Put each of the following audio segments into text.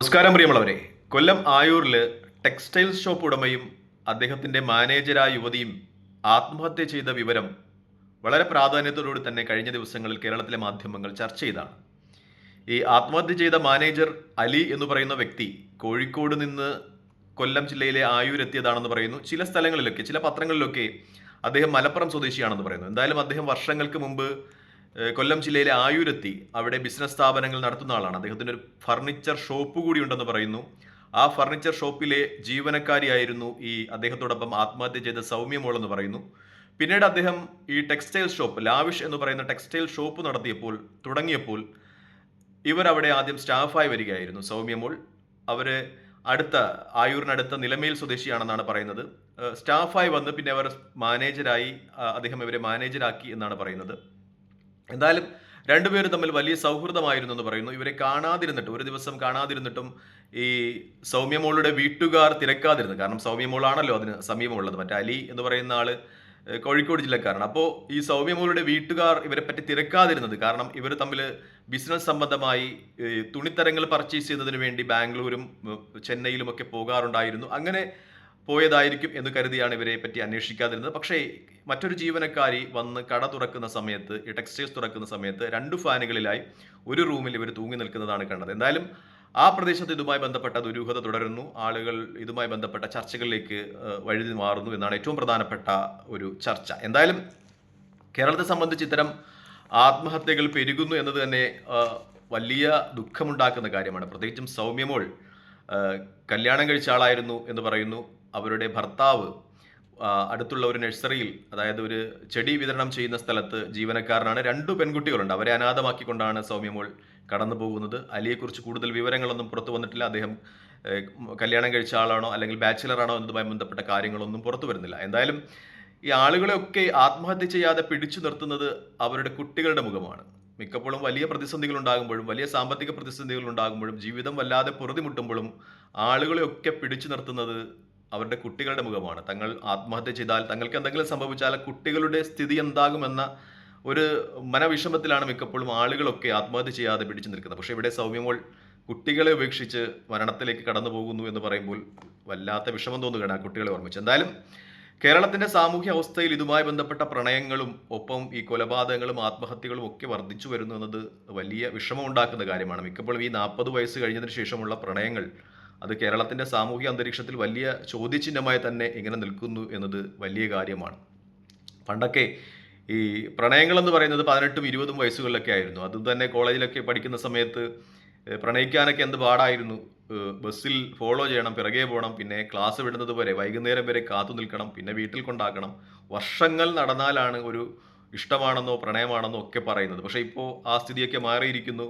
നമസ്കാരം പ്രിയമുള്ളവരെ. കൊല്ലം ആയൂരിൽ textile shop ഉടമയും അദ്ദേഹത്തിന്റെ മാനേജരായ യുവതിയും ആത്മഹത്യ ചെയ്ത വിവരം വളരെ പ്രാധാന്യത്തോടുകൂടി തന്നെ കഴിഞ്ഞ ദിവസങ്ങളിൽ കേരളത്തിലെ മാധ്യമങ്ങൾ ചർച്ച ചെയ്താണ്. ഈ ആത്മഹത്യ ചെയ്ത മാനേജർ അലി എന്ന് പറയുന്ന വ്യക്തി കോഴിക്കോട് നിന്ന് കൊല്ലം ജില്ലയിലെ ആയൂർ എത്തിയതാണെന്ന് പറയുന്നു. ചില സ്ഥലങ്ങളിലൊക്കെ ചില പത്രങ്ങളിലൊക്കെ അദ്ദേഹം മലപ്പുറം സ്വദേശിയാണെന്ന് പറയുന്നു. എന്തായാലും അദ്ദേഹം വർഷങ്ങൾക്ക് മുമ്പ് കൊല്ലം ജില്ലയിലെ ആയൂരെത്തി അവിടെ ബിസിനസ് സ്ഥാപനങ്ങൾ നടത്തുന്ന ആളാണ്. അദ്ദേഹത്തിന് ഒരു ഫർണിച്ചർ ഷോപ്പ് കൂടി ഉണ്ടെന്ന് പറയുന്നു. ആ ഫർണിച്ചർ ഷോപ്പിലെ ജീവനക്കാരിയായിരുന്നു ഈ അദ്ദേഹത്തോടൊപ്പം ആത്മഹത്യ ചെയ്ത സൗമ്യമോൾ എന്ന് പറയുന്നു. പിന്നീട് അദ്ദേഹം ഈ ടെക്സ്റ്റൈൽ ഷോപ്പ് ലാവിഷ് എന്ന് പറയുന്ന ടെക്സ്റ്റൈൽ ഷോപ്പ് നടത്തിയപ്പോൾ തുടങ്ങിയപ്പോൾ ഇവർ അവിടെ ആദ്യം സ്റ്റാഫായി വരികയായിരുന്നു സൗമ്യമോൾ അവർ അടുത്ത ആയൂരിനടുത്ത നിലമേൽ സ്വദേശിയാണെന്നാണ് പറയുന്നത്. സ്റ്റാഫായി വന്ന് പിന്നെ അവർ മാനേജരായി അദ്ദേഹം ഇവരെ മാനേജരാക്കി എന്നാണ് പറയുന്നത്. എന്തായാലും രണ്ടുപേരും തമ്മിൽ വലിയ സൗഹൃദമായിരുന്നു എന്ന് പറയുന്നു. ഇവരെ കാണാതിരുന്നിട്ട് ഒരു ദിവസം കാണാതിരുന്നിട്ടും ഈ സൗമ്യമോളുടെ വീട്ടുകാർ തിരക്കാതിരുന്നു. കാരണം സൗമ്യമോളാണല്ലോ അതിന് സമീപമുള്ളത്. മറ്റേ അലി എന്ന് പറയുന്ന ആൾ കോഴിക്കോട് ജില്ലക്കാരാണ് അപ്പോൾ ഈ സൗമ്യമോളുടെ വീട്ടുകാർ ഇവരെ പറ്റി തിരക്കാതിരുന്നത് കാരണം ഇവർ തമ്മിൽ ബിസിനസ് സംബന്ധമായി തുണിത്തരങ്ങൾ പർച്ചേസ് ചെയ്യുന്നതിന് വേണ്ടി ബാംഗ്ലൂരും ചെന്നൈയിലും ഒക്കെ പോകാറുണ്ടായിരുന്നു. അങ്ങനെ പോയതായിരിക്കും എന്ന് കരുതിയാണ് ഇവരെ പറ്റി അന്വേഷിക്കാതിരുന്നത്. പക്ഷേ മറ്റൊരു ജീവനക്കാരി വന്ന് കട തുറക്കുന്ന സമയത്ത് ഈ ടെക്സ്റ്റൈൽസ് തുറക്കുന്ന സമയത്ത് രണ്ട് ഫാനുകളിലായി ഒരു റൂമിൽ ഇവർ തൂങ്ങി നിൽക്കുന്നതാണ് കണ്ടത്. എന്തായാലും ആ പ്രദേശത്ത് ഇതുമായി ബന്ധപ്പെട്ട ദുരൂഹത തുടരുന്നു. ആളുകൾ ഇതുമായി ബന്ധപ്പെട്ട ചർച്ചകളിലേക്ക് വഴുതി മാറുന്നു എന്നാണ് ഏറ്റവും പ്രധാനപ്പെട്ട ഒരു ചർച്ച. എന്തായാലും കേരളത്തെ സംബന്ധിച്ച് ഇത്തരം ആത്മഹത്യകൾ പെരുകുന്നു എന്നത് തന്നെ വലിയ ദുഃഖമുണ്ടാക്കുന്ന കാര്യമാണ്. പ്രത്യേകിച്ചും സൗമ്യമോൾ കല്യാണം കഴിച്ച ആളായിരുന്നു എന്ന് പറയുന്നു. അവരുടെ ഭർത്താവ് അടുത്തുള്ള ഒരു നഴ്സറിയിൽ അതായത് ഒരു ചെടി വിതരണം ചെയ്യുന്ന സ്ഥലത്ത് ജീവനക്കാരനാണ്. രണ്ടു പെൺകുട്ടികളുണ്ട്. അവരെ അനാഥമാക്കിക്കൊണ്ടാണ് സൗമ്യമോൾ കടന്നു പോകുന്നത്. അലിയെക്കുറിച്ച് കൂടുതൽ വിവരങ്ങളൊന്നും പുറത്തു വന്നിട്ടില്ല. അദ്ദേഹം കല്യാണം കഴിച്ച ആളാണോ അല്ലെങ്കിൽ ബാച്ചിലറാണോ എന്നതുമായി ബന്ധപ്പെട്ട കാര്യങ്ങളൊന്നും പുറത്തു വരുന്നില്ല. എന്തായാലും ഈ ആളുകളെയൊക്കെ ആത്മഹത്യ ചെയ്യാതെ പിടിച്ചു നിർത്തുന്നത് അവരുടെ കുട്ടികളുടെ മുഖമാണ്. മിക്കപ്പോഴും വലിയ പ്രതിസന്ധികൾ ഉണ്ടാകുമ്പോഴും വലിയ സാമ്പത്തിക പ്രതിസന്ധികൾ ഉണ്ടാകുമ്പോഴും ജീവിതം വല്ലാതെ പൊറുതിമുട്ടുമ്പോഴും ആളുകളെയൊക്കെ പിടിച്ചു നിർത്തുന്നത് അവരുടെ കുട്ടികളുടെ മുഖമാണ്. തങ്ങൾ ആത്മഹത്യ ചെയ്താൽ തങ്ങൾക്ക് എന്തെങ്കിലും സംഭവിച്ചാൽ കുട്ടികളുടെ സ്ഥിതി എന്താകുമെന്ന ഒരു മനവിഷമത്തിലാണ് മിക്കപ്പോഴും ആളുകളൊക്കെ ആത്മഹത്യ ചെയ്യാതെ പിടിച്ചു നിൽക്കുന്നത്. പക്ഷേ ഇവിടെ സൗമ്യമോൾ കുട്ടികളെ ഉപേക്ഷിച്ച് മരണത്തിലേക്ക് കടന്നു പോകുന്നു എന്ന് പറയുമ്പോൾ വല്ലാത്ത വിഷമം തോന്നുകയാണ് ആ കുട്ടികളെ ഓർമ്മിച്ച്. എന്തായാലും കേരളത്തിന്റെ സാമൂഹ്യ അവസ്ഥയിൽ ഇതുമായി ബന്ധപ്പെട്ട പ്രണയങ്ങളും ഒപ്പം ഈ കൊലപാതകങ്ങളും ആത്മഹത്യകളും ഒക്കെ വർദ്ധിച്ചു വരുന്നു എന്നത് വലിയ വിഷമം ഉണ്ടാക്കുന്ന കാര്യമാണ്. മിക്കപ്പോഴും ഈ നാൽപ്പത് വയസ്സ് കഴിഞ്ഞതിന് ശേഷമുള്ള പ്രണയങ്ങൾ അത് കേരളത്തിന്റെ സാമൂഹിക അന്തരീക്ഷത്തിൽ വലിയ ചോദ്യചിഹ്നമായി തന്നെ ഇങ്ങനെ നിൽക്കുന്നു എന്നത് വലിയ കാര്യമാണ്. പണ്ടൊക്കെ ഈ പ്രണയങ്ങളെന്ന് പറയുന്നത് പതിനെട്ടും ഇരുപതും വയസ്സുകളിലൊക്കെ ആയിരുന്നു. അത് തന്നെ കോളേജിലൊക്കെ പഠിക്കുന്ന സമയത്ത് പ്രണയിക്കാനൊക്കെ എന്ത് പാടായിരുന്നു? ബസ്സിൽ ഫോളോ ചെയ്യണം പിറകെ പോകണം പിന്നെ ക്ലാസ് വിടുന്നത് വരെ വൈകുന്നേരം വരെ കാത്തു നിൽക്കണം പിന്നെ വീട്ടിൽ കൊണ്ടാക്കണം. വർഷങ്ങൾ നടന്നാലാണ് ഒരു ഇഷ്ടമാണെന്നോ പ്രണയമാണെന്നോ ഒക്കെ പറയുന്നത്. പക്ഷേ ഇപ്പോൾ ആ സ്ഥിതിയൊക്കെ മാറിയിരിക്കുന്നു.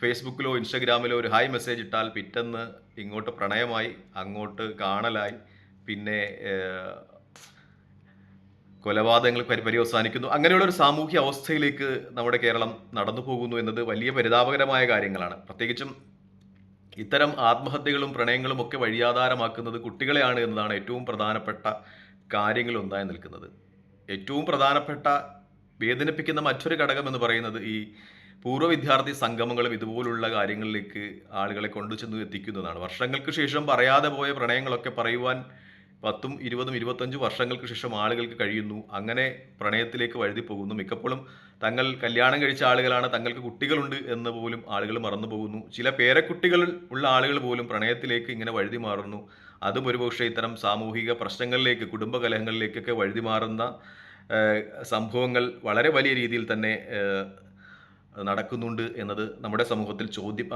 ഫേസ്ബുക്കിലോ ഇൻസ്റ്റഗ്രാമിലോ ഒരു ഹായ് മെസ്സേജ് ഇട്ടാൽ പിറ്റെന്ന് ഇങ്ങോട്ട് പ്രണയമായി അങ്ങോട്ട് കാണലായി. പിന്നെ കൊലപാതകങ്ങൾ പരിപരിവസാനിക്കുന്നു അങ്ങനെയുള്ള ഒരു സാമൂഹ്യ അവസ്ഥയിലേക്ക് നമ്മുടെ കേരളം നടന്നു പോകുന്നു എന്നത് വലിയ പരിതാപകരമായ കാര്യങ്ങളാണ്. പ്രത്യേകിച്ചും ഇത്തരം ആത്മഹത്യകളും പ്രണയങ്ങളും ഒക്കെ വഴിയാധാരമാക്കുന്നത് കുട്ടികളെയാണ് എന്നതാണ് ഏറ്റവും പ്രധാനപ്പെട്ട കാര്യങ്ങൾ ഒന്നായി നിൽക്കുന്നത്. ഏറ്റവും പ്രധാനപ്പെട്ട വേദനിപ്പിക്കുന്ന മറ്റൊരു ഘടകം എന്ന് പറയുന്നത് ഈ പൂർവ വിദ്യാർത്ഥി സംഗമങ്ങളും ഇതുപോലുള്ള കാര്യങ്ങളിലേക്ക് ആളുകളെ കൊണ്ടുചെന്ന് എത്തിക്കുന്നതാണ്. വർഷങ്ങൾക്ക് ശേഷം പറയാതെ പോയ പ്രണയങ്ങളൊക്കെ പറയുവാൻ പത്തും ഇരുപതും ഇരുപത്തഞ്ചും വർഷങ്ങൾക്ക് ശേഷം ആളുകൾക്ക് കഴിയുന്നു. അങ്ങനെ പ്രണയത്തിലേക്ക് വഴുതി പോകുന്നു. മിക്കപ്പോഴും തങ്ങൾ കല്യാണം കഴിച്ച ആളുകളാണ് തങ്ങൾക്ക് കുട്ടികളുണ്ട് എന്ന് പോലും ആളുകൾ മറന്നു പോകുന്നു. ചില പേരക്കുട്ടികൾ ഉള്ള ആളുകൾ പോലും പ്രണയത്തിലേക്ക് ഇങ്ങനെ വഴുതി മാറുന്നു. അതും ഒരുപക്ഷെ ഇത്തരം സാമൂഹിക പ്രശ്നങ്ങളിലേക്ക് കുടുംബകലഹങ്ങളിലേക്കൊക്കെ വഴുതി മാറുന്ന സംഭവങ്ങൾ വളരെ വലിയ രീതിയിൽ തന്നെ നടക്കുന്നുണ്ട് എന്നത് നമ്മുടെ സമൂഹത്തിൽ ചോദ്യം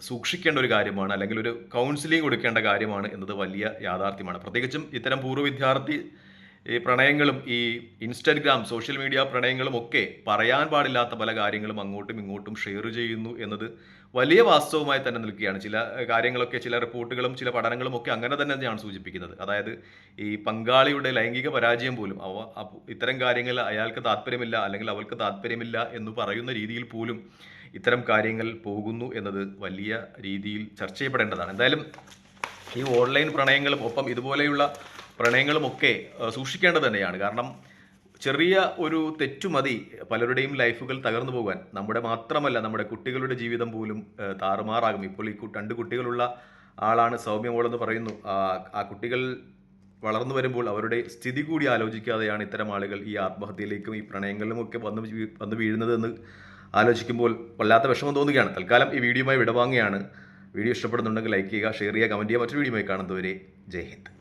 സൂക്ഷിക്കേണ്ട ഒരു കാര്യമാണ് അല്ലെങ്കിൽ ഒരു കൗൺസിലിംഗ് കൊടുക്കേണ്ട കാര്യമാണ് എന്നത് വലിയ യാഥാർത്ഥ്യമാണ്. പ്രത്യേകിച്ചും ഇത്തരം പൂർവ വിദ്യാർത്ഥി ഈ പ്രണയങ്ങളും ഈ ഇൻസ്റ്റാഗ്രാം സോഷ്യൽ മീഡിയ പ്രണയങ്ങളും ഒക്കെ പറയാൻ പാടില്ലാത്ത പല കാര്യങ്ങളും അങ്ങോട്ടും ഇങ്ങോട്ടും ഷെയർ ചെയ്യുന്നു എന്നത് വലിയ വാസ്തവമായി തന്നെ നിൽക്കുകയാണ്. ചില കാര്യങ്ങളൊക്കെ ചില റിപ്പോർട്ടുകളും ചില പഠനങ്ങളും ഒക്കെ അങ്ങനെ തന്നെ തന്നെയാണ് സൂചിപ്പിക്കുന്നത്. അതായത് ഈ പങ്കാളിയുടെ ലൈംഗിക പരാജയം പോലും അവ ഇത്തരം കാര്യങ്ങൾ അയാൾക്ക് താല്പര്യമില്ല അല്ലെങ്കിൽ അവൾക്ക് താല്പര്യമില്ല എന്ന് പറയുന്ന രീതിയിൽ പോലും ഇത്തരം കാര്യങ്ങൾ പോകുന്നു എന്നത് വലിയ രീതിയിൽ ചർച്ച ചെയ്യപ്പെടേണ്ടതാണ്. എന്തായാലും ഈ ഓൺലൈൻ പ്രണയങ്ങളും ഒപ്പം ഇതുപോലെയുള്ള പ്രണയങ്ങളുമൊക്കെ സൂക്ഷിക്കേണ്ടത് തന്നെയാണ്. കാരണം ചെറിയ ഒരു തെറ്റുമതി പലരുടെയും ലൈഫുകൾ തകർന്നു പോകാൻ. നമ്മുടെ മാത്രമല്ല നമ്മുടെ കുട്ടികളുടെ ജീവിതം പോലും താറുമാറാകും. ഇപ്പോൾ ഈ രണ്ട് കുട്ടികളുള്ള ആളാണ് സൗമ്യമോളെന്ന് പറയുന്നു. ആ കുട്ടികൾ വളർന്നു വരുമ്പോൾ അവരുടെ സ്ഥിതി കൂടി ആലോചിക്കാതെയാണ് ഇത്തരം ആളുകൾ ഈ ആത്മഹത്യയിലേക്കും ഈ പ്രണയങ്ങളിലും ഒക്കെ വന്ന് വീഴുന്നത് എന്ന് ആലോചിക്കുമ്പോൾ വല്ലാത്ത വിഷമം തോന്നുകയാണ്. തൽക്കാലം ഈ വീഡിയോയുമായി വിടവാങ്ങുകയാണ്. വീഡിയോ ഇഷ്ടപ്പെടുന്നുണ്ടെങ്കിൽ ലൈക്ക് ചെയ്യുക ഷെയർ ചെയ്യുക കമന്റ് ചെയ്യുക. മറ്റൊരു വീഡിയോയുമായി കാണുന്നതുവരെ ജയ് ഹിന്ദ്.